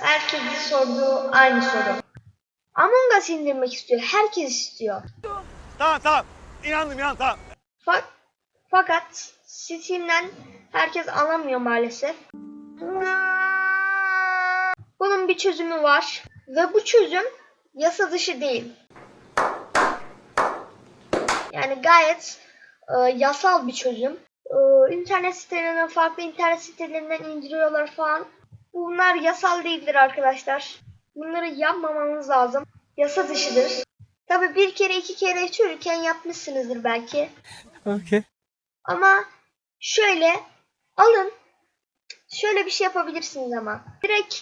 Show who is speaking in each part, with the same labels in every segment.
Speaker 1: herkesin sorduğu aynı soru. Among Us indirmek istiyor. Herkes istiyor.
Speaker 2: Tamam tamam. İnandım inan tamam.
Speaker 1: Fa- fakat Steam'den herkes alamıyor maalesef. Bunun bir çözümü var ve bu çözüm yasa dışı değil. Yani gayet e, yasal bir çözüm. E, internet sitelerinden farklı internet sitelerinden indiriyorlar falan. Bunlar yasal değildir arkadaşlar. Bunları yapmamanız lazım. Yasa dışıdır. Tabi bir kere iki kere çocukken yapmışsınızdır belki.
Speaker 2: Okay.
Speaker 1: Ama şöyle alın. Şöyle bir şey yapabilirsiniz ama. Direkt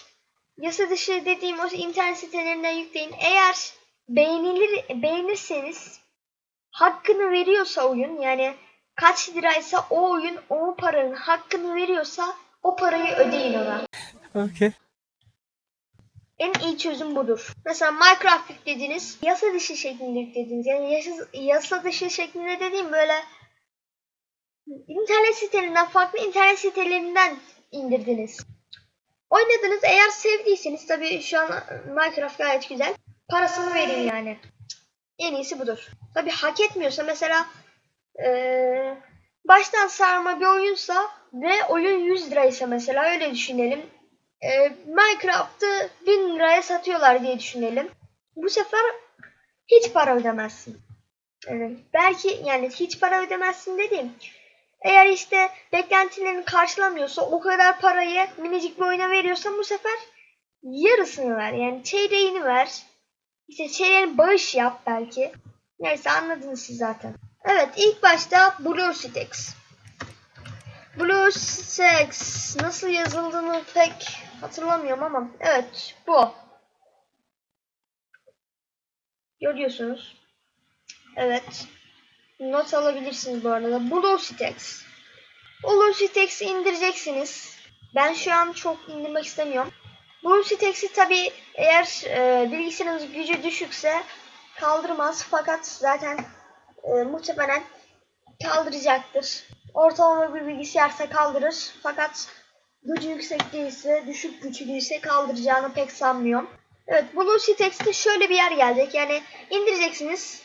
Speaker 1: yasa dışı dediğim o internet sitelerinden yükleyin. Eğer beğenilir beğenirseniz hakkını veriyorsa oyun yani kaç liraysa o oyun o paranın hakkını veriyorsa o parayı ödeyin ona.
Speaker 2: Okay.
Speaker 1: En iyi çözüm budur. Mesela Minecraft yüklediniz. Yasa dışı şeklinde yüklediniz. Yani yasa, yasa dışı şeklinde dediğim böyle internet sitelerinden farklı internet sitelerinden indirdiniz. Oynadınız eğer sevdiyseniz tabii şu an Minecraft gayet güzel. Parasını verin yani. En iyisi budur. Tabii hak etmiyorsa mesela eee, baştan sarma bir oyunsa ve oyun 100 liraysa mesela öyle düşünelim. Eee, Minecraft'ı 1000 liraya satıyorlar diye düşünelim. Bu sefer hiç para ödemezsin. Yani belki yani hiç para ödemezsin dediğim. Eğer işte beklentilerini karşılamıyorsa o kadar parayı minicik bir oyuna veriyorsan bu sefer yarısını ver. Yani çeyreğini ver. İşte çeyreğini bağış yap belki. Neyse anladınız siz zaten. Evet ilk başta BlueStacks. BlueStacks nasıl yazıldığını pek hatırlamıyorum ama evet bu. Görüyorsunuz. Evet. Not alabilirsiniz bu arada. BlueStacks. BlueStacks'i indireceksiniz. Ben şu an çok indirmek istemiyorum. BlueStacks'i tabi eğer e, bilgisayarınız gücü düşükse kaldırmaz. Fakat zaten e, muhtemelen kaldıracaktır. Ortalama bir bilgisayarsa kaldırır. Fakat gücü yüksek değilse, düşük güçlüyse kaldıracağını pek sanmıyorum. Evet, BlueStacks'te şöyle bir yer gelecek. Yani indireceksiniz.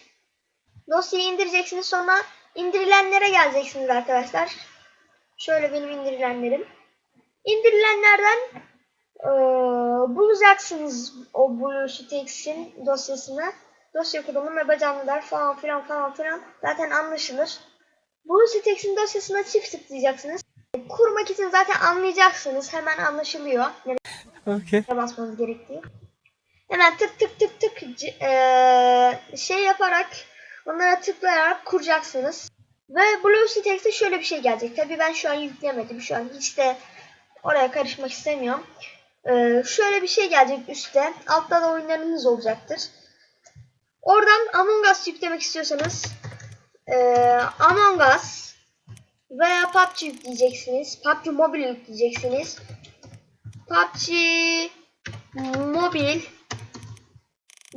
Speaker 1: Dosyayı indireceksiniz sonra indirilenlere geleceksiniz arkadaşlar. Şöyle benim indirilenlerim. İndirilenlerden eee, bulacaksınız o BlueStacks'in dosyasını. Dosya kurulumu ve bacanlılar falan filan falan filan zaten anlaşılır. BlueStacks'in dosyasına çift tıklayacaksınız. Kurmak için zaten anlayacaksınız. Hemen anlaşılıyor.
Speaker 2: Okay.
Speaker 1: basmanız gerektiği. Hemen tık tık tık tık eee, şey yaparak onlara tıklayarak kuracaksınız. Ve BlueStacks'te şöyle bir şey gelecek. Tabii ben şu an yüklemedim. Şu an hiç de oraya karışmak istemiyorum. Eee, şöyle bir şey gelecek üstte. Altta da oyunlarınız olacaktır. Oradan Among Us yüklemek istiyorsanız eee Among Us veya PUBG yükleyeceksiniz. PUBG Mobile yükleyeceksiniz. PUBG mobil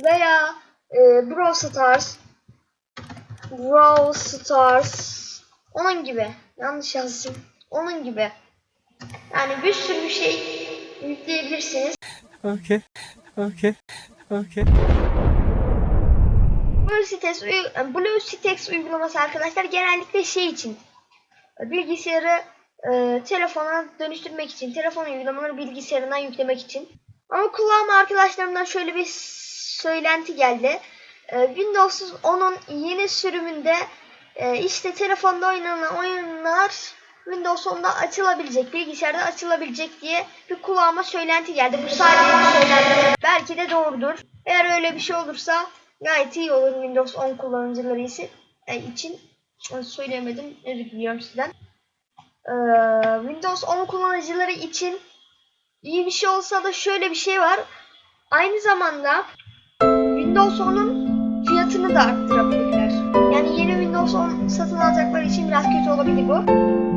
Speaker 1: veya e, Brawl Stars Brawl Stars onun gibi yanlış yazdım onun gibi yani bir sürü bir şey yükleyebilirsiniz
Speaker 2: Okay. Okay. Okay.
Speaker 1: BlueStacks, uy- BlueStacks uygulaması arkadaşlar genellikle şey için bilgisayarı e, telefona dönüştürmek için telefon uygulamaları bilgisayarından yüklemek için ama kulağıma arkadaşlarımdan şöyle bir söylenti geldi e, Windows 10'un yeni sürümünde e, işte telefonda oynanan oyunlar Windows 10'da açılabilecek, bilgisayarda açılabilecek diye bir kulağıma söylenti geldi. Bu sadece bir söylenti. Belki de doğrudur. Eğer öyle bir şey olursa gayet iyi olur Windows 10 kullanıcıları e, için. Onu Söyleyemedim. Özür diliyorum sizden. Ee, Windows 10 kullanıcıları için iyi bir şey olsa da şöyle bir şey var. Aynı zamanda Windows 10'un fiyatını da arttırabilirler. Yani yeni Windows 10 satın alacakları için biraz kötü olabilir bu.